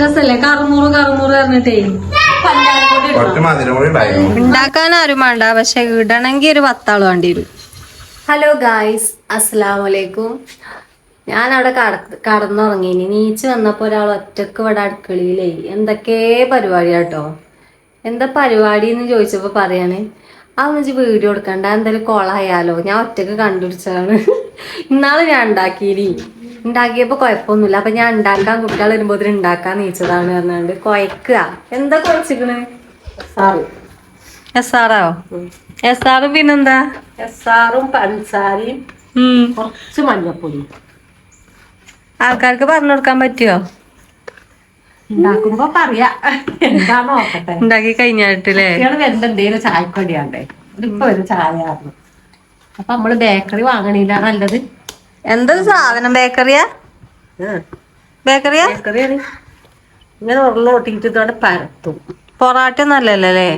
രസല്ലേ? കറുമുറു കറുമുറു പറഞ്ഞിട്ടേ. ഉണ്ടാക്കാൻ ആരും വേണ്ട പക്ഷെ ഇടണമെങ്കിൽ ഒരു പത്താൾ വേണ്ടി വരും. ഹലോ ഗായ്സ് അസ്സലാം വലൈക്കും ഞാൻ അവിടെ കട കടന്നുറങ്ങിനി. നീച്ച് വന്നപ്പോൾ ഒരാൾ ഒറ്റയ്ക്ക് ഇവിടെ അടുക്കളയിലേ. എന്തൊക്കെ പരിപാടി കേട്ടോ എന്താ പരിപാടി എന്ന് ചോദിച്ചപ്പോൾ പറയാണ് ആ വെച്ച് വീഡിയോ എടുക്കണ്ട. എന്തായാലും കൊളായാലോ. ഞാൻ ഒറ്റയ്ക്ക് കണ്ടുപിടിച്ചതാണ്. ഇന്നാൾ ഞാൻ ഉണ്ടാക്കിയിനി ഉണ്ടാക്കിയപ്പോൾ കുഴപ്പമൊന്നുമില്ല. അപ്പൊ ഞാൻ ഉണ്ടാക്കാൻ കുട്ടികൾ വരുമ്പോൾ ഉണ്ടാക്കാൻ നീച്ചതാണ് പറഞ്ഞുകൊണ്ട് കുഴക്കുക എന്താ കുഴച്ചിക്കണ് എസ് ആറോ? എസ് ആറ് പിന്നെന്താ? എസ് ആറും പഞ്ചസാരയും. കുറച്ച് മഞ്ഞപ്പൊടി ആൾക്കാർക്ക് പറഞ്ഞു കൊടുക്കാൻ പറ്റുമോ ഉണ്ടാക്കുമ്പോ പറയാ. എന്താണോ ഉണ്ടാക്കി കഴിഞ്ഞിട്ടില്ലേ? വരുമ്പോ എന്തേലും ചായക്കൊടിയാണ്ടേ ഇപ്പൊ ഒരു ചായയായിരുന്നു അപ്പൊ നമ്മൾ ബേക്കറി വാങ്ങണില്ല നല്ലത്. എന്താ സാധനം ബേക്കറിയാ? ബേക്കറിയാ? ബേക്കറിയാണ്. ഇങ്ങനെ ഉരുളോട്ടിട്ട് ഇതോടെ പരത്തും. പൊറാട്ട നല്ലല്ലേ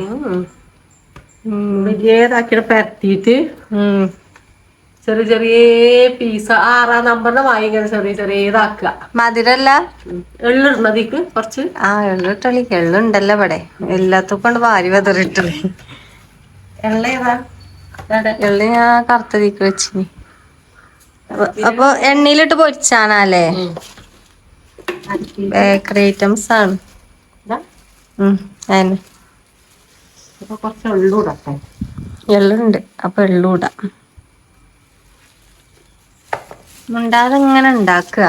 വലിയതാക്കിയിട്ട് പരത്തിയിട്ട് ചെറിയ ചെറിയ പീസ് ആറാം നമ്പറിന്റെ വായി ഇങ്ങനെ ചെറിയ ചെറിയ ഇതാക്കുക മധുരല്ല എള്ളിടുന്നതിക്ക് കുറച്ച്. ആ എള്ളിട്ടളി എള്ളുണ്ടല്ലോ ഇവിടെ. എല്ലാത്തും കൊണ്ട് വാരി വെതറിട്ട്. എള്ള ഏതാ. എള്ളി ഞാൻ കറുത്തതിക്ക് വെച്ചിനി. അപ്പൊ- എണ്ണയിലിട്ട് പൊരിച്ചാണല്ലേ? ബേക്കറി ഐറ്റംസ് ആണ്. എള്ളുണ്ട്. അപ്പൊ എള്ളൂട മുണ്ടാതെ ഇങ്ങനെ ഉണ്ടാക്കുക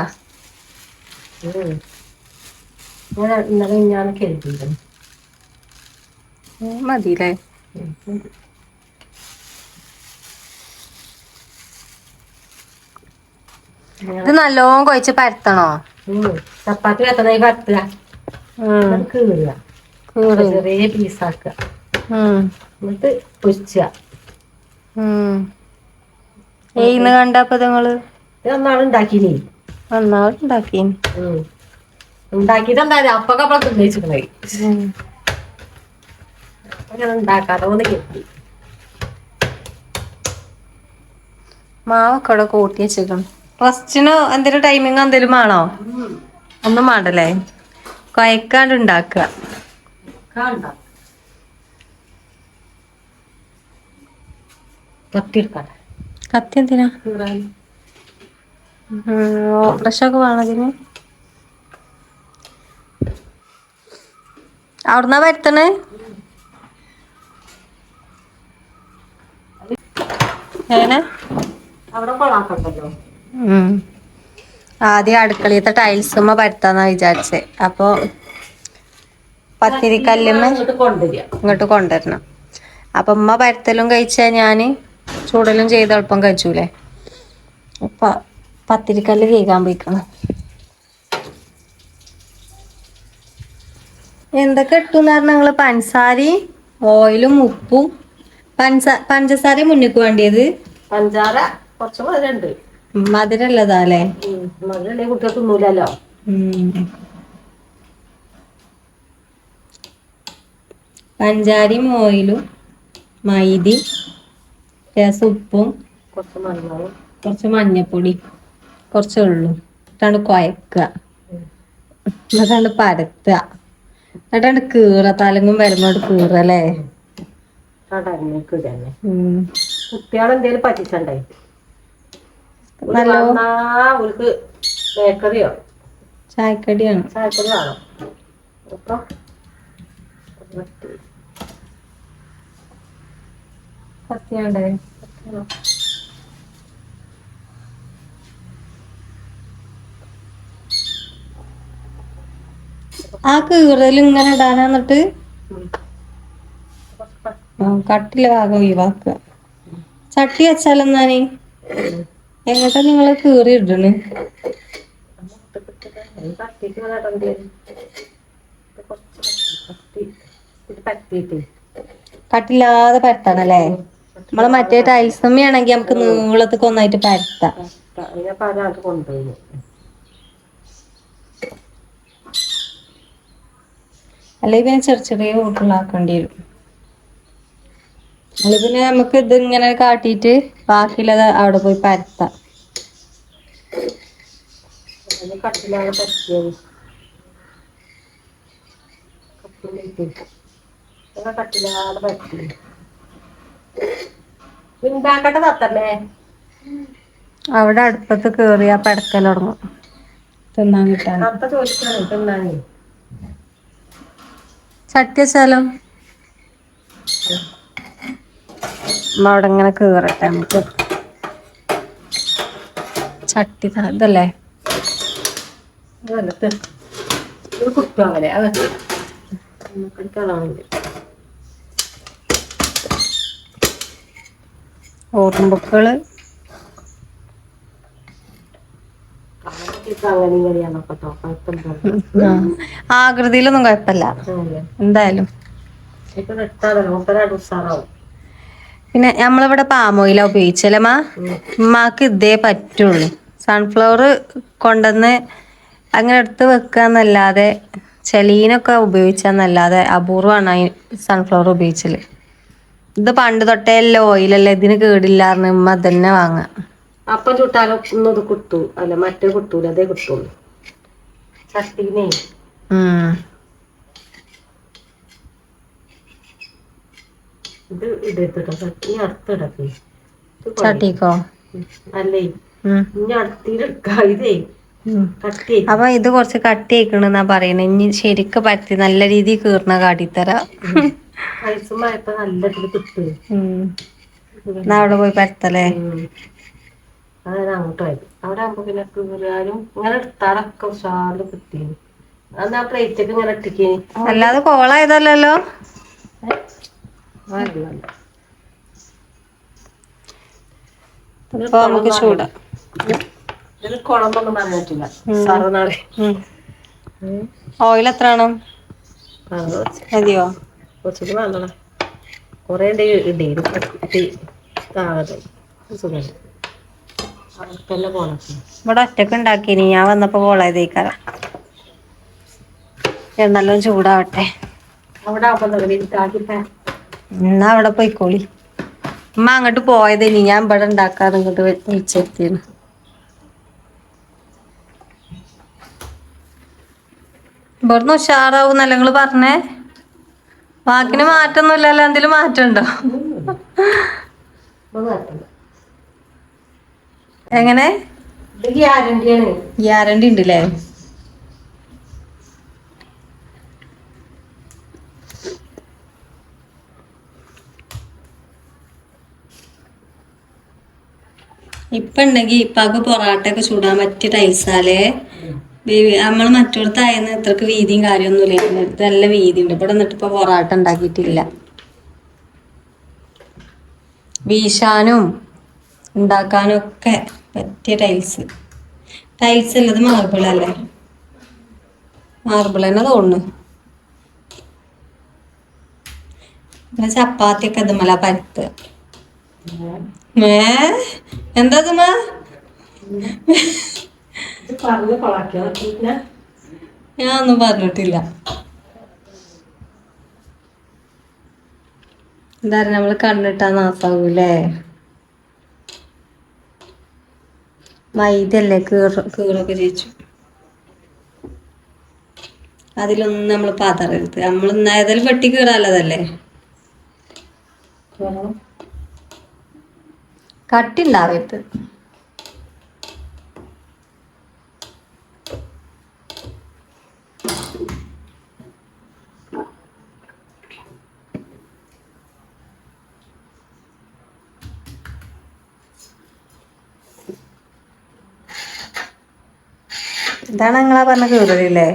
ഞാൻ ഇന്നലെ ഞാൻ കരുതിയിരുന്നു ഉം, മതില്ലേ ഇത് നല്ലോണം കൊഴിച്ച് പരത്തണോ? ചപ്പാത്തി വെത്തണേ പരത്തുക. കീറുക. കീറി. ചെറിയ പീസാക്കുക. എന്നിട്ട് പൊരിച്ചുക. ഏയ്ന്ന് കണ്ടപ്പോ നിങ്ങൾ? ഒന്നാൾ ഉണ്ടാക്കിനേ. എന്താ അപ്പൊക്കെ അപ്പൊ തിന്നേച്ചിക്കണേ അങ്ങനെ ഉണ്ടാക്കാതെ ഒന്ന് കെട്ടി. മാവൊക്കെ അവിടെ കൂട്ടി വെച്ചേക്കണം. ഫസ്റ്റിന് എന്തെങ്കിലും ടൈമിങ് എന്തെങ്കിലും വേണോ? ഒന്നും വേണ്ടല്ലേ? കൊയക്കാണ്ട് ഉണ്ടാക്കുക. കത്തി എന്തിനാ? ഓപ്പറേഷനൊക്കെ വേണം അതിന് അവിടുന്നാ വരുത്തണേ? അവിടെ കൊളാക്കണ്ടല്ലോ. ആദ്യം അടുക്കളയത്തെ ടൈൽസുമ്മ പരത്താന്നാ വിചാരിച്ചേ. അപ്പൊ പത്തിരിക്കല്ലുമ്മ ഇങ്ങോട്ട് കൊണ്ടുവരണം. അപ്പൊ ഉമ്മ പരത്തലും കഴിച്ചാ ഞാൻ ചൂടലും ചെയ്ത് എളുപ്പം കഴിച്ചൂലേ? അപ്പൊ പത്തിരിക്കല്ല് കേൾക്കാൻ പോയിക്കണം. എന്തൊക്കെ ഇട്ടുന്ന് പറഞ്ഞാൽ ഞങ്ങൾ പഞ്ചസാരയും ഓയിലും ഉപ്പും. പഞ്ച പഞ്ചസാര മുന്നിക്ക് വേണ്ടിയത്? പഞ്ചാര കുറച്ച് മധുരണ്ട് മധുരല്ലതാ അല്ലേ മധുരല്ലേ കുട്ടികൾ തിന്നൂലല്ലോ. പഞ്ചാരിയും ഓയിലും മൈദി രസുപ്പും ഉപ്പും കുറച്ച് മഞ്ഞളും. കുറച്ച് മഞ്ഞപ്പൊടി കുറച്ച് ഉള്ളും. എന്നിട്ടാണ് കുഴക്കുക. എന്നിട്ടാണ് പരത്തുക. എന്നിട്ടാണ് കീറ തലങ്ങും വരുമ്പോൾ കീറല്ലേ? കുട്ടികളെന്തേലും പറ്റിച്ചണ്ടേ? നല്ലോ അവർക്ക് ബേക്കറിയോ? ചായക്കടിയാണ്. ചായപ്പൊടി വേണം. അപ്പൊ കത്തിയാണ്ടേ ആ കീറൽ ഇങ്ങനെ ഇടാനാ എന്നിട്ട്? കട്ടിലെ ഭാഗം ഒഴിവാക്കുക. ചട്ടി വെച്ചാലെന്നാനി എങ്ങോട്ടാ നിങ്ങൾ കീറി ഇടണ് കട്ടില്ലാതെ പരത്തണല്ലേ? നമ്മളെ മറ്റേ ടൈൽസ് ആണെങ്കിൽ നമുക്ക് നീളത്തിൽ ഒന്നായിട്ട് പരത്താം. അല്ലെ പിന്നെ ചെറിയ ചെറിയ കൂട്ടുകളാക്കേണ്ടി വരും. അല്ലെങ്കിൽ പിന്നെ നമുക്ക് ഇത് ഇങ്ങനെ കാട്ടിയിട്ട് ബാക്കിയുള്ളത് അവിടെ പോയി പരത്താം. അതിന് കട്ടിലാണ് പറ്റിയത് കട്ടിലാടെ പറ്റി ഉണ്ടാക്കട്ടെ തത്തല്ലേ അവിടെ അടുപ്പത്ത് കേറിയ പടക്കൽ തുടങ്ങും. തിന്നാൻ കിട്ടാൻ. ചോദിച്ചാണ് ചോദിക്കാണ് തിന്നാനേ. ചട്ടി വെച്ചാലോ അമ്മ അവിടെ ഇങ്ങനെ കേറട്ടെ നമുക്ക്. ചട്ടി ഇതല്ലേ? അങ്ങനെ ഓർമ്മക്കൾ ആകൃതിയിലൊന്നും കുഴപ്പമില്ല. എന്തായാലും. ഇപ്പൊ മുപ്പതായിട്ട് ഉസാറാവും പിന്നെ നമ്മളിവിടെ പാം ഓയിലാ ഉപയോഗിച്ചല്ലേ മാ? ഉമ്മാക്ക് ഇതേ പറ്റുള്ളൂ. സൺഫ്ലവർ കൊണ്ടുവന്ന് അങ്ങനെ എടുത്ത് വെക്കാന്നല്ലാതെ ചെലീനൊക്കെ ഉപയോഗിച്ചാന്നല്ലാതെ അപൂർവമാണ് സൺഫ്ലവർ ഉപയോഗിച്ചൽ. ഇത് പണ്ട് തൊട്ടേ അല്ല ഓയിലല്ലേ ഇതിന് കേടില്ലാന്ന് ഉമ്മ തന്നെ വാങ്ങാം. അപ്പം ചുട്ടാലും ഒന്നും ഇത് കുത്തു അല്ല മറ്റേ കിട്ടൂല അതേ കുത്തുള്ളൂ ചട്ടീനെ. ഇത് ഇടത്തിട്ടോ ചട്ടി അടുത്തിടക്ക്. ചട്ടിക്കോ? അല്ലേ? ഉം. ഇനി അടുത്തിലെടുക്ക ഇതേ. ഉം. കട്ടി അപ്പൊ ഇത് കുറച്ച് കട്ടി ആയിക്കണെന്നാ പറയണേ. ഇനി ശരിക്ക് പറ്റി നല്ല രീതിയിൽ കീർണ കാട്ടിത്തരാ. നല്ല കിട്ടും. അവിടെ പോയി പരത്തല്ലേ അതായത് അങ്ങോട്ട് പോയത്. അവിടെ ആകുമ്പോ പിന്നെ കീറിയാലും ഇങ്ങനെ എടുത്താലൊക്കെ ഉഷാറിൽ കിട്ടീന് അന്ന് ആ പ്ലേറ്റൊക്കെ ഇങ്ങനെ ഇട്ടിക്കേനി? അല്ലാതെ കോളായതല്ലോ നമുക്ക് ചൂടാ. ഓയിൽ എത്ര വേണം മതിയോ? കുറച്ചുകൂടി കൊറേ ഇവിടെ ഒറ്റയ്ക്ക് ഉണ്ടാക്കിനി. ഞാൻ വന്നപ്പോ കോളായതേക്കാരം എന്നാലും ചൂടാവട്ടെ. അവിടെ എന്നാ അവിടെ പോയിക്കോളി. അമ്മ അങ്ങോട്ട് പോയതേനി ഞാൻ ഇവിടെ ഉണ്ടാക്കാതെ ഇങ്ങോട്ട് വിളിച്ചെത്തിയാണ്. ഇവിടുന്ന് ഉഷാറാവും നല്ല നിങ്ങൾ പറഞ്ഞേ? വാക്കിന് മാറ്റൊന്നുമില്ലല്ലോ എന്തെങ്കിലും മാറ്റമുണ്ടോ? എങ്ങനെ? ഗ്യാരണ്ടി ഉണ്ടല്ലേ? ഇപ്പൊ ഉണ്ടെങ്കി ഇപ്പൊക്ക് പൊറാട്ട ഒക്കെ ചൂടാൻ പറ്റിയ ടൈൽസാലേ നമ്മൾ മറ്റോടത്തായെന്ന് ഇത്രക്ക് വീതിയും കാര്യമൊന്നുമില്ല ഇത് നല്ല വീതി ഉണ്ട് ഇവിടെ നിന്നിട്ട് ഇപ്പൊ പൊറാട്ട ഉണ്ടാക്കിയിട്ടില്ല. വീശാനും ഉണ്ടാക്കാനും ഒക്കെ പറ്റിയ ടൈൽസ്. ടൈൽസ് ഉള്ളത് മാർബിൾ അല്ലേ? മാർബിൾ തന്നെ തോന്നുന്നു. ചപ്പാത്തിയൊക്കെ ഇതുമല പരുത്ത് ഏ എന്താ ഞാൻ ഒന്നും പറഞ്ഞിട്ടില്ല. എന്തായാലും നമ്മൾ നമ്മൾ കണ്ണിട്ടാ നാസാവൂലേ മൈദല്ലേ കീറ കീറൊക്കെ ചേച്ചു. അതിലൊന്നും നമ്മൾ പതറരുത് നമ്മൾ ഏതായാലും വെട്ടി കീറാലതല്ലേ കട്ടി ഉണ്ടാവരുത് ഇതാണ് നിങ്ങളാ പറഞ്ഞ കീറലില്ലേ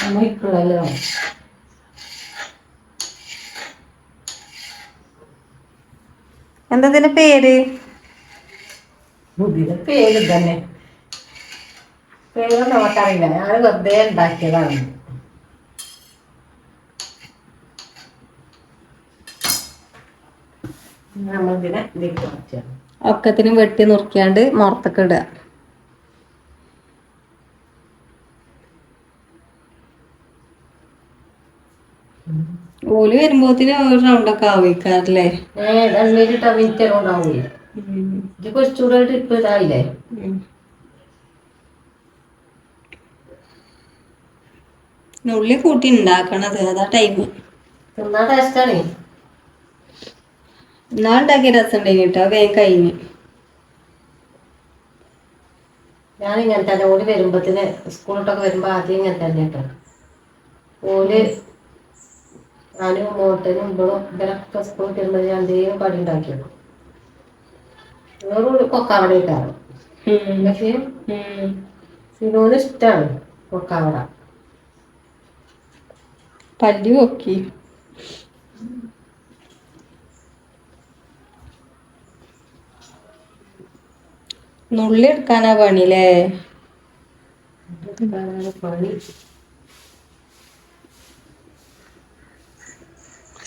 നമ്മളിക്കുള്ളല്ലോ എന്താ ഇതിന്റെ പേര്? ബുദ്ധിയുടെ പേര് തന്നെ പേര് നമുക്കറിയില്ല. ഞാൻ വെറുതെ ഉണ്ടാക്കിയതാണ്. നമ്മളിതിനെ ഒക്കത്തിനും വെട്ടി നുറുക്കിയാണ്ട് മുറത്തൊക്കെ ഇടുക. ഓൽ വരുമ്പോത്തിന് ഒരു റൗണ്ടൊക്കെ ആവിക്കാറല്ലേ? എണ്ണയിലിട്ട മിനിറ്റ് ഉണ്ടാവില്ല ഇത് കുറച്ചുകൂടെ ട്രിപ്പ് ഇതായില്ലേ? ഉള്ളി കൂട്ടി ഉണ്ടാക്കണത്. അതാ ടൈം തിന്നാൻ ടേസ്റ്റാണേ ഇന്നാളുണ്ടാക്കിയ രസം ഉണ്ടെങ്കിൽ കേട്ടോ വേഗം കഴിഞ്ഞ്. ഞാൻ ഇങ്ങനെ തന്നെ. ഓൽ വരുമ്പത്തിന് സ്കൂളിട്ടൊക്കെ വരുമ്പോ ആദ്യം ഇങ്ങനെ തന്നെ കേട്ടോ ഓൽ ഞാനും മോട്ടനും ഇവളും ഇവരൊക്കെ സ്കൂളിൽ വരുമ്പോൾ ഞാൻ എന്തെങ്കിലും കടി ഉണ്ടാക്കിയത് വേറൊരു കൊക്കാവട ഇട്ടാണ് പക്ഷേ സിനോന് ഇഷ്ടമാണ് കൊക്കാവട പല്ലു നോക്കി നുള്ളി എടുക്കാനാ പണില്ലേ പണി.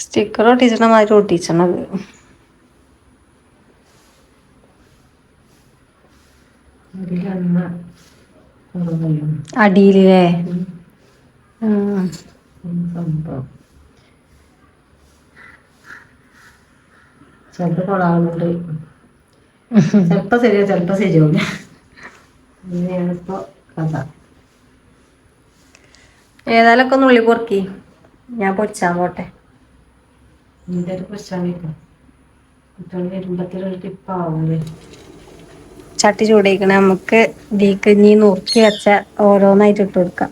സ്റ്റിക്കർ ഒട്ടിച്ചണ മാതിരി ഒട്ടിച്ചണത്. അടിയിലേ സംഭവം. ചിലപ്പോ കൊളാവുന്നുണ്ട്. ചിലപ്പോ ശരിയാ ചിലപ്പോ ശരിയാവില്ല അങ്ങനെയാണ് ഇപ്പൊ കഥ. ഏതായാലും ഒന്ന് ഉള്ളി പൊറുക്കി. ഞാൻ പൊരിച്ചാൻ പോട്ടെ. പ്രശ്നമാണ് കുട്ടികൾ വരുമ്പത്തിലൊരു ടിപ്പാവൂലേ ചട്ടി ചൂടേക്കണ നമുക്ക് ഇനി നുറുക്കി വെച്ച ഓരോന്നായിട്ട് ഇട്ട് കൊടുക്കാം.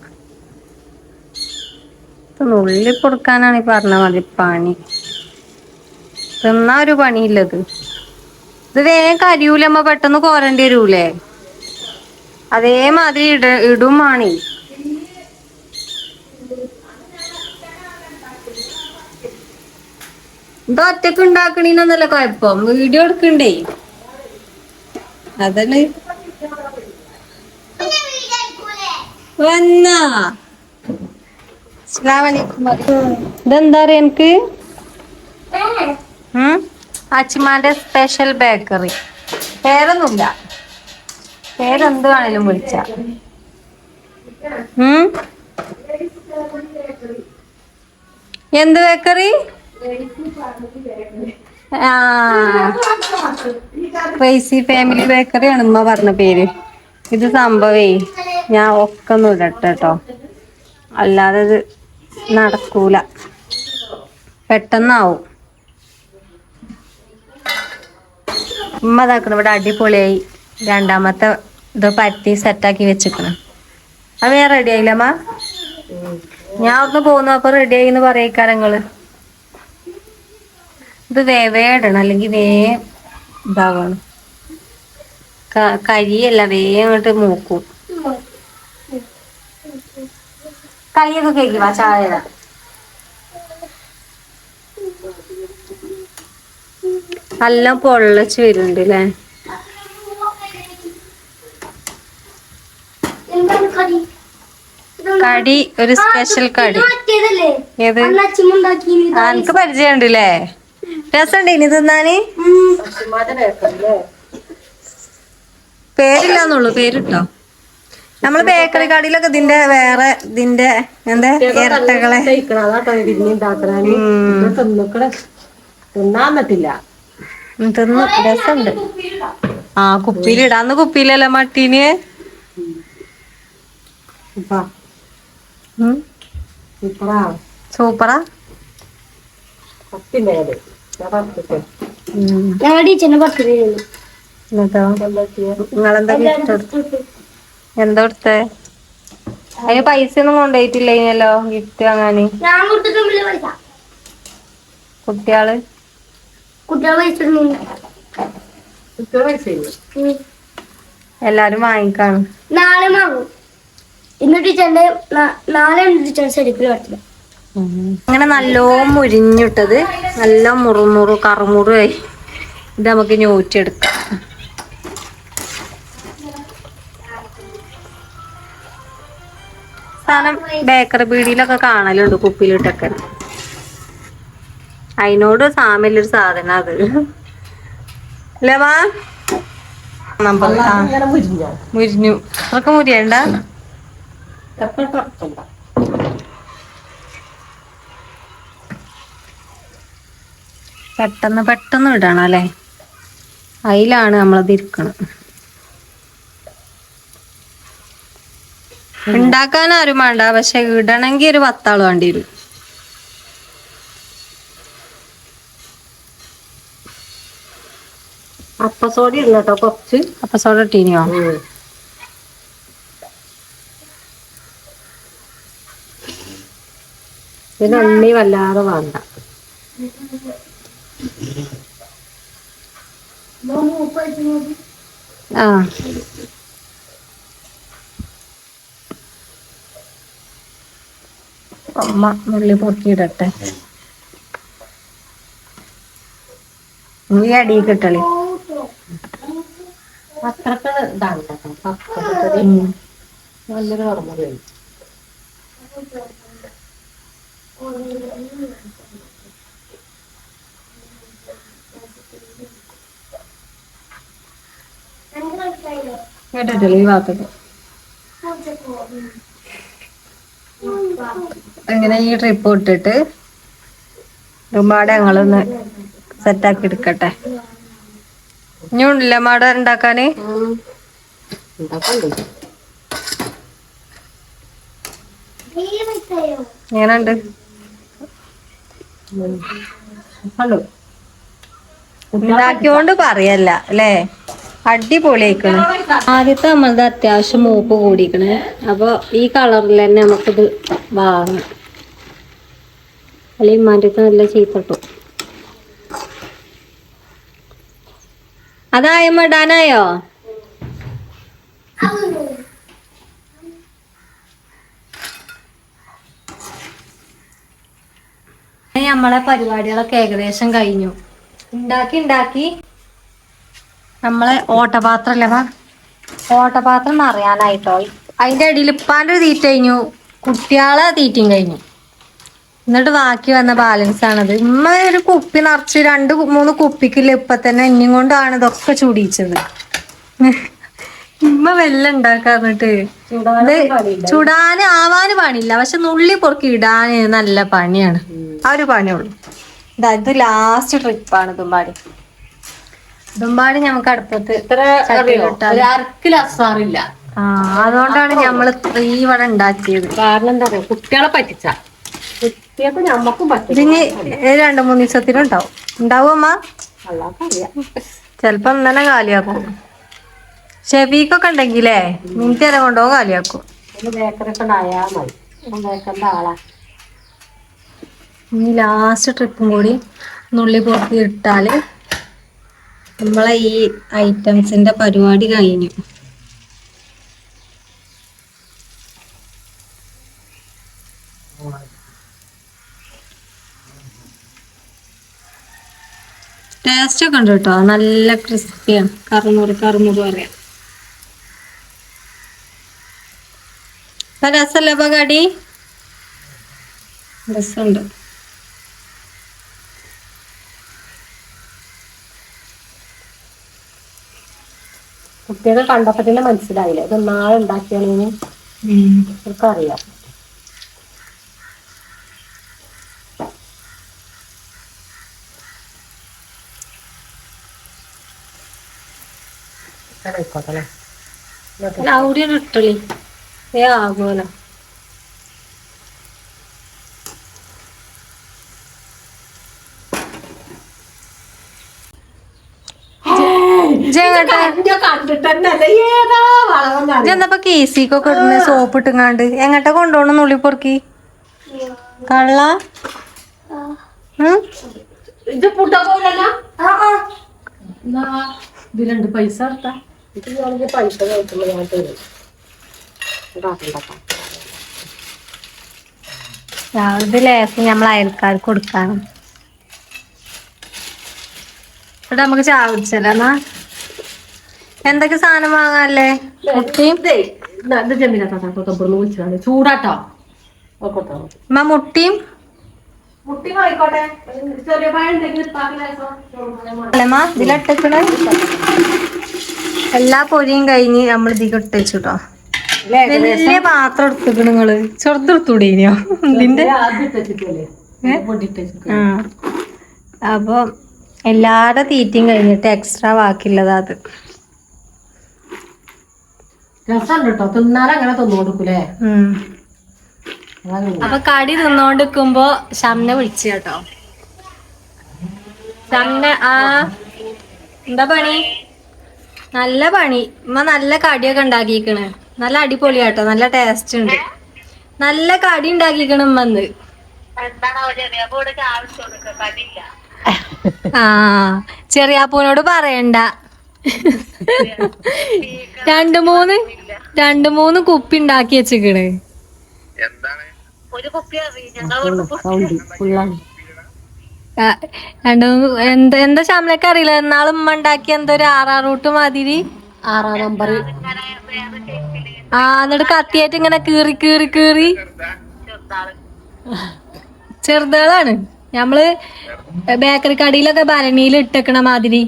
നുള്ളി കൊടുക്കാനാണ് ഈ പറഞ്ഞ മതി പണി. തിന്നാ ഒരു പണിയില്ലത്. ഇത് വേഗം കരിയൂലമ്മ പെട്ടെന്ന് കോരണ്ടി വരൂലേ? അതേമാതിരി ഇട ഇടും മാണി. ഇത് ഒറ്റയ്ക്ക് ഉണ്ടാക്കണീന്നല്ല കുഴപ്പം. വീഡിയോ എടുക്കണ്ടേ? അതാണ് വന്നാ. ഇതെന്താ എനിക്ക്? അച്ചിമാന്റെ സ്പെഷ്യൽ ബേക്കറി പേരൊന്നുമില്ല. പേരെന്ത് വേണേലും വിളിച്ച? എന്ത് ബേക്കറി ആ. ക്രൈസി ഫാമിലി ബേക്കറി ആണ് ഉമ്മ പറഞ്ഞ പേര്. ഇത് സംഭവേ ഞാൻ ഒക്കെ ഒന്ന് ഇടട്ടെ കേട്ടോ അല്ലാതെ ഇത് നടക്കൂല. പെട്ടെന്നാവും. ഉമ്മ ഇതാക്കണം ഇവിടെ അടിപൊളിയായി. രണ്ടാമത്തെ ഇത് പറ്റി സെറ്റാക്കി വെച്ചിക്കണം. അത് വേറെ റെഡി ആയില്ലമ്മ ഞാൻ ഒന്ന് പോകുന്നു അപ്പൊ റെഡി ആയി എന്ന് പറയിക്കാരങ്ങൾ ഇത് വേ ഇടണം അല്ലെങ്കിൽ വേ ഇതാവണം. കരിയല്ല വേ അങ്ങോട്ട് മൂക്കും. കൈയൊക്കെ ആ ചായ നല്ല പൊള്ളച്ച് വരുന്നുണ്ട് അല്ലേ കടി ഒരു സ്പെഷ്യൽ കടി. ഏത്? എനിക്ക് പരിചയമുണ്ട് അല്ലേ രസമുണ്ട് ഇനി തിന്നാന്. പേരില്ലാന്നുള്ളു പേരിട്ടോ. നമ്മൾ ബേക്കറി കടയിലൊക്കെ ഇതിന്റെ വേറെ ഇതിന്റെ എന്താ ഇരട്ടകളെ. തിന്നു രസമുണ്ട്. ആ കുപ്പിയിലിടാന്ന് കുപ്പിയിലല്ല മട്ടീന്? സൂപ്പറാ. സൂപ്പറാ. ഞങ്ങളുടെ ടീച്ചറിനെ പത്ത് എന്നിട്ടോ? എന്താ ചെയ്യാ നിങ്ങളെന്താ ഗിഫ്റ്റ് കൊടുത്ത എന്താ കൊടുത്തേ? അതിന് പൈസ. ഒന്നും കൊണ്ടുപോയിട്ടില്ല ഇനിയല്ലോ ഗിഫ്റ്റ് വാങ്ങാന് കുട്ടികൾ. എല്ലാരും വാങ്ങിക്കാണ്. നാളെ വാങ്ങും ഇന്ന് ടീച്ചറിന്റെ നാളെ ടീച്ചർ ശരിക്കും പറ്റില്ല അങ്ങനെ നല്ലോ മുരിഞ്ഞിട്ടത് നല്ല മുറുമുറു കറുമുറുമായി ഇത് നമുക്ക് ഇനി ഊറ്റിയെടുക്കാം. സാധനം ബേക്കറി പീടിയിലൊക്കെ കാണലുണ്ട് കുപ്പിയിലിട്ടൊക്കെ. അതിനോട് സാമ്യല്ലൊരു സാധനം അത്. അല്ലേ മുരിഞ്ഞോ മുരിഞ്ഞു. അതൊക്കെ മുരിയണ്ട എത്ര കുഴപ്പമില്ല പെട്ടെന്ന് പെട്ടെന്ന് ഇടണം അല്ലേ? അതിലാണ് നമ്മളത് ഇരിക്കണം ഉണ്ടാക്കാൻ ആരും വേണ്ട പക്ഷെ ഇടണമെങ്കിൽ ഒരു പത്താൾ വേണ്ടി വരും. അപ്പസോടി ഇല്ല കേട്ടോ കുറച്ച്. അപ്പസോഡ ഇട്ടീനിയോ പിന്നെ ഉണ്ണി വല്ലാതെ വേണ്ട. ആ. അമ്മ ഉള്ളി പൊട്ടിയിടട്ടെ നീ അടി കിട്ടളി അത്രയ്ക്ക് ഇതാണ് നല്ലൊരു ഓർമ്മ കേട്ടിട്ടില്ല ഈ അങ്ങനെ ഈ ട്രിപ്പ് ഇട്ടിട്ട് ഒരുപാട് ഞങ്ങളൊന്ന് സെറ്റാക്കി എടുക്കട്ടെ ഇനി ഉണ്ടല്ല മാട ഉണ്ടാക്കാന് എങ്ങനുണ്ട് ഉണ്ടാക്കിയോണ്ട് പറയല്ല അല്ലേ അടിപൊളിയായിക്കണ്. ആദ്യത്തെ നമ്മളത് അത്യാവശ്യം മൂപ്പ് കൂടിക്കണ്. അപ്പൊ ഈ കളറിൽ തന്നെ നമുക്കിത് വാങ്ങാം. അല്ലെങ്കിൽ മാറ്റത്ത് നല്ല ചീത്തട്ടു. അതായമ്മ ഇടാനായോ? നമ്മളെ പരിപാടികളൊക്കെ ഏകദേശം കഴിഞ്ഞു. ഉണ്ടാക്കി ഉണ്ടാക്കി. നമ്മളെ ഓട്ടപാത്രം അല്ലേ മാം? ഓട്ടപാത്രം നിറയാനായിട്ടോ അതിന്റെ അടിയിൽ ഇപ്പാന്റെ ഒരു തീറ്റ കഴിഞ്ഞു കുട്ടിയാളെ തീറ്റയും കഴിഞ്ഞു. എന്നിട്ട് ബാക്കി വന്ന ബാലൻസ് ആണത്. ഉമ്മ ഒരു കുപ്പി നിറച്ച് രണ്ട് മൂന്ന് കുപ്പിക്കില്ല ഇപ്പൊ തന്നെ എന്നെയും കൊണ്ടാണ് ഇതൊക്കെ ചൂടിച്ചത് ഉമ്മ വെല്ലം ഉണ്ടാക്കാന്നിട്ട് ഇത് ചുടാന് ആവാന് പണിയില്ല. പക്ഷെ നുള്ളി പൊറുക്കി ഇടാന് നല്ല പണിയാണ്. ആ ഒരു പണിയുള്ളൂ. ഇതായത് ലാസ്റ്റ് ട്രിപ്പാണ് തുമ്പാടി തുമ്പാടി നമുക്ക് അടുപ്പത്ത് ഇത്ര അസാറില്ല ആ അതുകൊണ്ടാണ് ഞമ്മൾ ഈ വട ഉണ്ടാക്കിയത്. കാരണം എന്താ പറയാ കുട്ടികളെ പറ്റിച്ച. കുട്ടികൾക്ക് ഞമ്മക്കും പറ്റില്ല ഇതിന് രണ്ടു മൂന്ന് ദിവസത്തിലുണ്ടാവും ഉണ്ടാവും. അമ്മ? ചെലപ്പോ ഇന്നലെ കാലിയാക്കും. ഷെഫീക്കൊക്കെ ഉണ്ടെങ്കിലേ മിനിറ്റ് ഇല കൊണ്ടുപോകും കാലിയാക്കും. ഇനി ലാസ്റ്റ് ട്രിപ്പും കൂടി നുള്ളി പൊറുക്കി ഇട്ടാൽ നമ്മളെ ഈ ഐറ്റംസിന്റെ പരിപാടി കഴിഞ്ഞു. ടേസ്റ്റ് ഒക്കെ ഉണ്ട് കേട്ടോ. നല്ല ക്രിസ്പിയാണ് കറുമുറ് കറുമുറ് പറയാം. രസമല്ലേ പകാടി കടി? രസമുണ്ട്. കുട്ടികളെ കണ്ടപ്പോ തന്നെ മനസ്സിലായില്ല? ഇത് നാളെ ഉണ്ടാക്കിയാലും അറിയാം ആയിക്കോട്ടെ അവിടെ ഇട്ടളി. ഏ ആകുമല്ലോ ഇതെന്നപ്പോ കേസിക്കൊക്കെ ഇടുന്ന സോപ്പ് ഇട്ടുങ്ങാണ്ട് എങ്ങട്ടാ കൊണ്ടുപോകണം നുള്ളി പൊറുക്കി? കള്ള? ഇത് പൈസ ഇത് ലേസ് നമ്മൾ അയൽക്കാർക്ക് കൊടുക്കാനും. ഇവിടെ നമുക്ക് ചാവിടിച്ചല്ലോ എന്തൊക്കെ സാധനം വാങ്ങാല്ലേ? മുട്ടിയും? ചൂടാട്ടോ. അമ്മ മുട്ടിയും? മുട്ടി ആയിക്കോട്ടെ. ചെറിയ പഴം ഇതിലിട്ടേക്കണ? എല്ലാ പൊരിയും കഴിഞ്ഞ് നമ്മൾ ഇതിക്ക് ഇട്ടു വലിയ പാത്രം എടുത്തിക്കണ നിങ്ങൾ. ചെറുതെടുത്തൂടേനിയോ ഇതിന്റെ ആ. അപ്പൊ എല്ലാരുടെ തീറ്റയും കഴിഞ്ഞിട്ട് എക്സ്ട്രാ ബാക്കിയുള്ളതാ അത്. രസമുണ്ട് കേട്ടോ തിന്നാലും അങ്ങനെ തിന്നുകൊടുക്കൂലേ അപ്പൊ കടി തിന്നോണ്ടിരിക്കുമ്പോ ഷംന വിളിച്ചു കേട്ടോ. ഷംന ആ. എന്താ പണി? നല്ല പണി. ഉമ്മ നല്ല കടിയൊക്കെ ഉണ്ടാക്കിക്കണ് നല്ല അടിപൊളിയാട്ടോ നല്ല ടേസ്റ്റ് ഉണ്ട്. നല്ല കടി ഉണ്ടാക്കിക്കണ് ഉമ്മന്ന് ആ. ചെറിയാപ്പൂനോട് പറയണ്ട. രണ്ട് മൂന്ന് രണ്ട് മൂന്ന് കുപ്പി ഉണ്ടാക്കി വെച്ചിക്കണ്. രണ്ട് എന്താ എന്താ ശമലക്ക് അറിയില്ല. എന്നാളും ഉമ്മ ഉണ്ടാക്കിയ എന്തോ ഒരു ആറാറ് റൂട്ട് മാതിരി. ആറാ നമ്പർ ആ എന്നിട്ട് കത്തിയായിട്ട് ഇങ്ങനെ കീറി കീറി കീറി. ചെറുതാളാണ്. ഞമ്മൾ ബേക്കറി കടയിലൊക്കെ ഭരണിയിൽ ഇട്ടേക്കണ മാതിരി.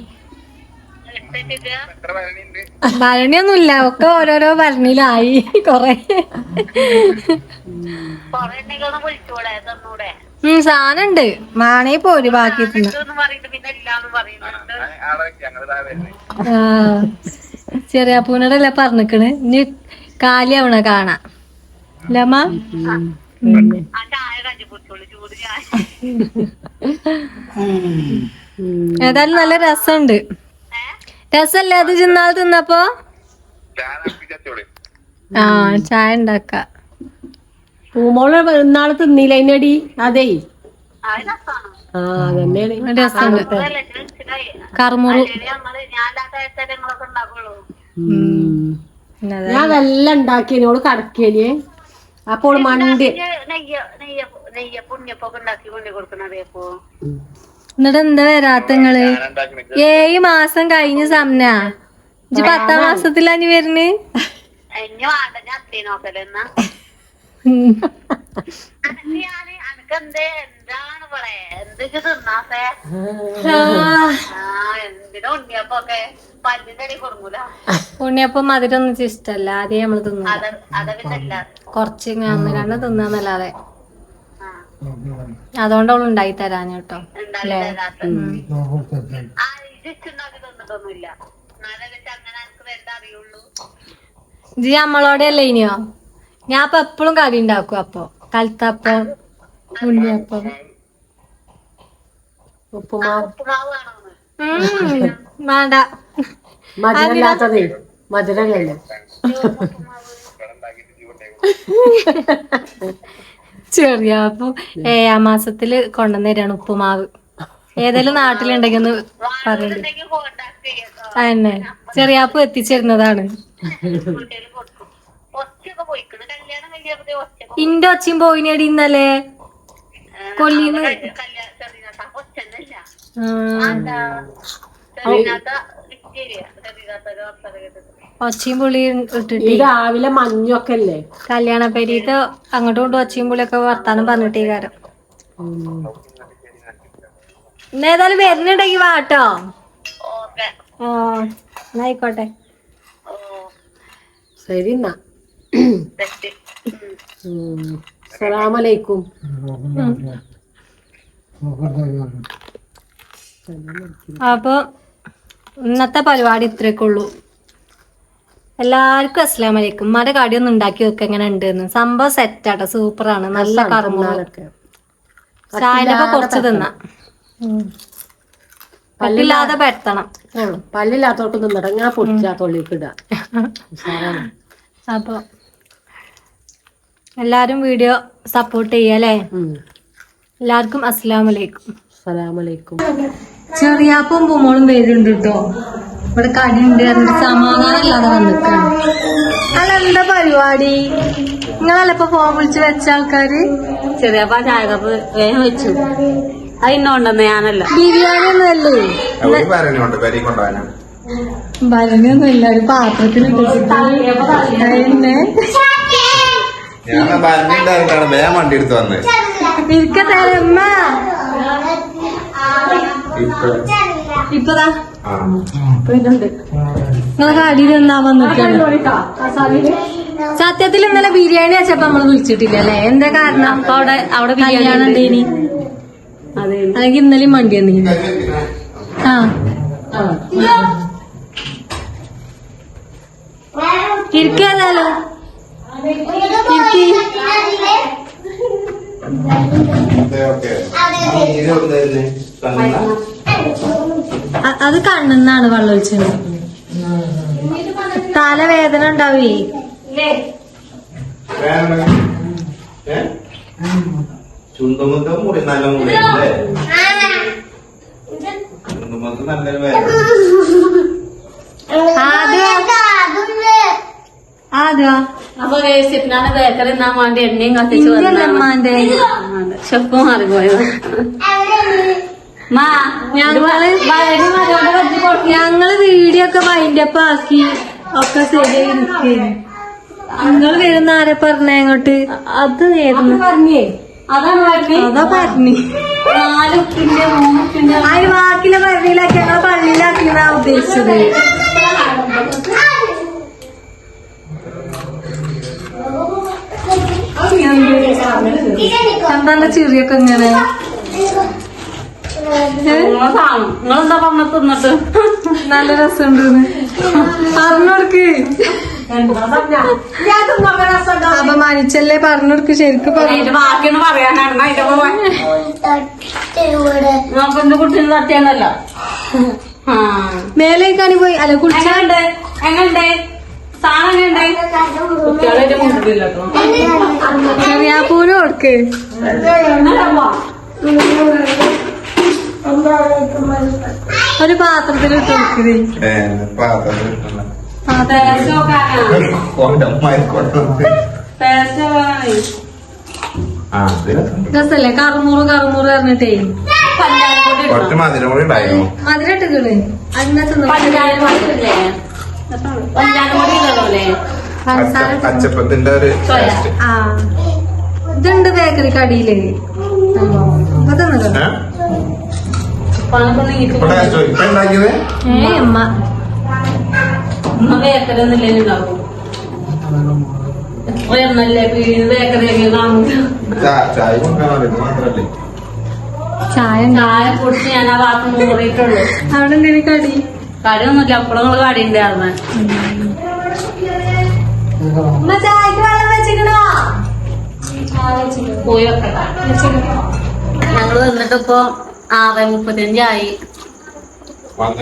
ഭരണിയൊന്നുമില്ല ഒക്കെ ഓരോരോ ഭരണിയിലായി കൊറേ. ഉം സാധനം ഉണ്ട് മാണേ പോര് ബാക്കി ചെറിയ ചെറിയ പൂനോടല്ലേ പറഞ്ഞിക്കണ്. ഇനി കാലിയാവണ കാണാ. ലമ്മ ഏതായാലും നല്ല രസമുണ്ട്. രസല്ലേ അത് ചിന്നാൾ തിന്നപ്പോ? ആ ചായ ഉണ്ടാക്ക പൂമോൾ ഇന്നാൾ തിന്നില്ല അതിനടി അതേ. ആ അതന്നെയാണ്. രസമുണ്ട് കറുമുറു. കടക്കേന് അപ്പോൾ മണ്ടി. നിങ്ങൾ? എന്താ വരാത്തങ്ങൾ ഏഴ് മാസം കഴിഞ്ഞ സമന. ഇജ്ജ് പത്താം മാസത്തിലാ ഇനി വരുന്ന്. ഉണ്ണിയപ്പം മധുരൊന്നും ഇഷ്ടല്ല ആദ്യം നമ്മൾ തിന്നു കൊറച്ച് ഇങ്ങനെ ഒന്ന് രണ്ട് തിന്നാന്നല്ലാതെ. അതുകൊണ്ട് അവൾ ഉണ്ടായി തരാൻ കേട്ടോ. അല്ലേ? ജി നമ്മളോടെ അല്ലേ ഇനിയോ? ഞാൻ അപ്പൊ എപ്പോഴും കറി ഉണ്ടാക്കും അപ്പൊ. കലത്തപ്പം ഉണ്ണിയപ്പം. ഉപ്പുമാവ്. വേണ്ട. മധുരമില്ലാത്തതേ ചെറിയ അപ്പൊ ഏഴാം മാസത്തിൽ കൊണ്ടുവന്നേരാണ് ഉപ്പുമാവ്. ഏതെങ്കിലും നാട്ടിലുണ്ടെങ്കിൽ ഒന്ന് പറയണ്ട്. തന്നെ ചെറിയാപ്പ് എത്തിച്ചിരുന്നതാണ്. ഇന്റെ ഒച്ചയും പോയിനടി ഇന്നലെ. കൊല്ലീന്ന് ആ, ഒച്ചയും പുളിയും ഇട്ടിട്ട് രാവിലെ മഞ്ഞൊക്കെ അല്ലേ കല്യാണ പെരീത്ത് അങ്ങോട്ടും ഇങ്ങോട്ടും ഒച്ചയും പുളിയൊക്കെ വർത്താനം പറഞ്ഞിട്ടേ കാരം ഇന്ന് ഏതായാലും വരുന്നുണ്ടെങ്കി വാട്ടോ? ഓ എന്നാ ആയിക്കോട്ടെ. ശരി എന്നാ. സലാമലൈക്കും അപ്പൊ ഇന്നത്തെ പരിപാടി ഇത്രയൊക്കെ ഉള്ളൂ. എല്ലാവർക്കും അസ്സലാം വലൈക്കും മര കാടി ഒന്നും ഉണ്ടാക്കി വെക്കുക എങ്ങനെ ഉണ്ട് സംഭവം സെറ്റാട്ടോ സൂപ്പറാണ് നല്ല ആണ്. നല്ല കറങ്ങുന്നു ഒക്കെ കുറച്ച് തിന്ന. പല്ലില്ലാതെ പരത്തണം. പല്ലില്ലാത്തോട്ട് നിന്നിട ഞാൻ പൊടിച്ചാ തൊള്ളിക്ക് ഇടാ. അപ്പൊ എല്ലാരും വീഡിയോ സപ്പോർട്ട് ചെയ്യല്ലേ. എല്ലാവർക്കും അസ്സലാം വലൈക്കും സലാമലൈക്കും ചെറിയാപ്പം പൂമോളും വേരുണ്ട് കേട്ടോ ഇവിടെ കടിയുണ്ട്. എന്നിട്ട് സമാധാനമില്ലാതെ വന്നിക്കാണ് അതെന്താ പരിപാടി? നിങ്ങളല്ല ഇപ്പൊ ഫോൺ വിളിച്ച് വെച്ച ആൾക്കാര്? ചെറിയപ്പ ചായ കപ്പ് വേഗം വെച്ചു. അതിനോണ്ടെന്ന് ഞാനല്ല ബിരിയാണി ഒന്നും അല്ലേ എവിടെ പറയുന്നുണ്ട് പെരി കൊണ്ടുപോകാനാ. ഭരണിയൊന്നും ഇല്ല ഒരു പാത്രത്തിൽ പിന്നെ ഞാൻ പറഞ്ഞിട്ടുണ്ടായിരുന്നാണ് വേഗം വണ്ടി എടുത്ത് വന്നത് ഇരിക്കത്തരമ്മ ഇപ്പൊ ഇപ്പതാ വന്നിട്ടാണ് സത്യത്തിൽ ഇന്നലെ ബിരിയാണി വെച്ചപ്പോ നമ്മൾ വിളിച്ചിട്ടില്ല അല്ലെ എന്താ കാരണം? അപ്പൊ അവിടെ അവിടെ ബിരിയാണി. ഉണ്ടേനി. അതെ. അല്ലെങ്കിൽ ഇന്നലെയും മണ്ടി വന്നിരുന്നു. ആ. ഇരിക്കാലോ ഓക്കെ. അത് കണ്ണെന്നാണ് വെള്ളം ഒഴിച്ചത് തലവേദന ഉണ്ടാവേ വേറെ മുറി നല്ല മുടി അല്ലേ? ചുണ്ടുമുത്ത നല്ലൊരു വേദന. അപ്പൊ സിപ്നാണ് ബേക്കറി വേണ്ടി എണ്ണയും കത്തിച്ചു അമ്മാന്റെ ഷെഫ് മാറിപ്പോയത്. മാ ഞങ്ങൾ ഞങ്ങൾ വീഡിയോ ഒക്കെ വൈൻഡപ്പ് ആക്കി ഒക്കെ ശരിയായി നിൽക്കുന്നു നിങ്ങൾ വരുന്ന ആരെ പറഞ്ഞ അങ്ങോട്ട്? അത് പറഞ്ഞേ. അതാ പറഞ്ഞു. അതിന് വാക്കിലെ പള്ളിയിലാക്കി ഞങ്ങളെ പള്ളിയിലാക്കിയെന്നാ ഉദ്ദേശിച്ചത്. എന്താണ് ചെറിയൊക്കെ ഇങ്ങനെ? നിങ്ങളെന്താ പറഞ്ഞ തിന്നിട്ട്? നല്ല രസമുണ്ട്? പറഞ്ഞോടുക്ക് അപമാനിച്ചല്ലേ? പറഞ്ഞോർക്ക് ശരിക്കും ബാക്കിയൊന്ന് പറയാനാണ്. അതിന്റെ നമുക്ക് എന്റെ കുട്ടീനെ തട്ടിയാണല്ലോ ആ. മേലേക്കാണ് പോയി. അല്ല കുടിച്ചാണ്ട് എങ്ങനെ ഓർക്ക് ചെറിയാപ്പൂന് കൊടുക്ക്. ഒരു പാത്രത്തിൽ ഇട്ട് കൊടുക്കത് പാത്രത്തിൽ. രസല്ലേ? കറുമുറ് കറുമുറ് പറഞ്ഞിട്ടേ. കുറച്ച് മധുരം കൂടി ഉണ്ടായിരുന്നു മധുരം അച്ച- അച്ചപ്പത്തിന്റെ ഒരു ഇതുണ്ട് ബേക്കറി കടിയിൽ. അപ്പൊ തിന്നല്ലോ ബേക്കറി ഒന്നുമില്ലേ ഉണ്ടാവും? എണ്ണല്ലേ? ബേക്കറി ഒക്കെ ചായ ചായ കുടിച്ച് ഞാൻ ആ ഭാഗത്ത് മൂറിയിട്ടുള്ളൂ. അവിടെ എന്തെങ്കിലും കടി? കടിയൊന്നുമില്ല അപ്പോഴും നിങ്ങൾ കടി ഉണ്ടായിരുന്നെ പോയി വെക്കട്ടെ. ഞങ്ങൾ വന്നിട്ട് ഇപ്പൊ ആറ് മുപ്പത്തഞ്ചായി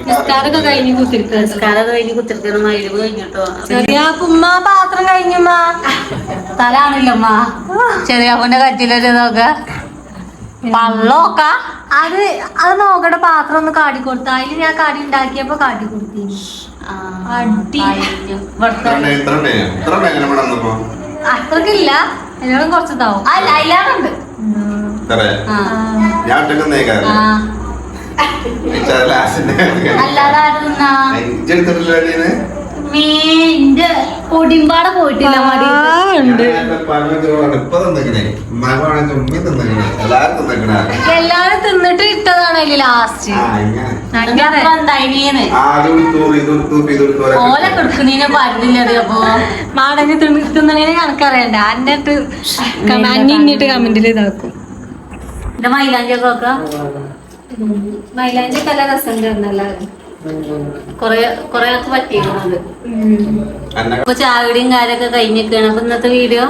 നിസ്കാരൊക്കെ കഴിഞ്ഞ് കുത്തിരിക്ക. നിസ്കാരം കഴിഞ്ഞ് കുത്തിരിക്കണം മൈലവ് കഴിഞ്ഞിട്ടോ ചെറിയ ഉമ്മ പാത്രം കഴിഞ്ഞുമ്മ തലാണില്ലമ്മ ചെറിയാപ്പുന്റെ കറ്റിലൊരു നോക്ക. പള്ളോക്ക. അത് അത് നോക്കട്ടെ പാത്രം ഒന്ന് കാടി കൊടുത്ത അതിൽ ഞാൻ കാടി ഉണ്ടാക്കിയപ്പോ കാടി കൊടുത്തി അടി. അത്രക്കില്ല. എന്നോടും കുറച്ചതാവും അല്ല എത്ര? ഞാൻ ഒറ്റയ്ക്ക് നിന്നേക്കാറില്ല. ആ. ഇച്ചാ ലാസ്റ്റിന്റെ കാര്യം. അല്ലാതെ ആരും തിന്നാ ഇജ്ജ് എടുത്തിട്ടില്ല ഇതിന്? മീന്റെ പൊടിമ്പാടെ പോയിട്ടില്ല എല്ലാരും തിന്നിട്ട് ഇട്ടതാണ് അതിൽ ലാസ്റ്റ് ഓല. കൊടുക്കുന്നതിനെ പറഞ്ഞില്ലത് അപ്പൊ. മാടങ്ങി തിന്നണേനെ കണക്കറിയണ്ട. അന്നിട്ട് അന്നിട്ട് കമന്റിൽ ഇതാക്കും. എന്റെ മൈലാഞ്ചി ഒക്കെ വെക്കാം? മൈലാഞ്ചി കല രസം എല്ലാവരും കൊറേ കൊറേ ഒക്കെ പറ്റിയിരുന്നത് അപ്പൊ ചാവടിയും കാര്യമൊക്കെ കഴിഞ്ഞിരിക്കുകയാണ്. അപ്പൊ ഇന്നത്തെ വീഡിയോ?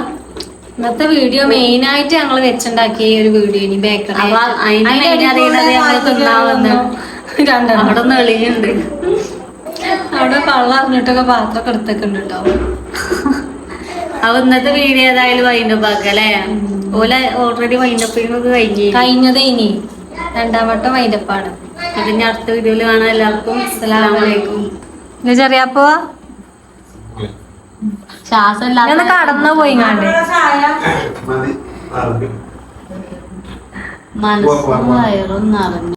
ഇന്നത്തെ വീഡിയോ മെയിൻ ആയിട്ട് ഞങ്ങൾ വെച്ചുണ്ടാക്കിയ ഒരു വീഡിയോ ഇനി ബേക്കറി അവിടെ ഒന്ന് എളിയുണ്ട്. അവിടെ കള്ള അറിഞ്ഞിട്ടൊക്കെ പാത്രമൊക്കെ എടുത്തൊക്കെ ഉണ്ട് കേട്ടോ അപ്പൊ ഇന്നത്തെ വീഡിയോ ഏതായാലും വൈൻഡപ്പ് ആക്കല്ലേ ഓല ഓൾറെഡി വൈൻഡപ്പ് കഴിഞ്ഞു. കഴിഞ്ഞത് ഇനി. രണ്ടാം വട്ടം വൈൻഡപ്പാണ് ഇനി അടുത്ത വീഡിയോയിൽ കാണാം. എല്ലാവർക്കും അസ്സലാമലൈക്കും ചെറിയപ്പോ? ശ്വാസം ഞാൻ ഇല്ലാത്ത കടന്നു പോയി കണ്ട് മനസ്സും വയറും നിറഞ്ഞു.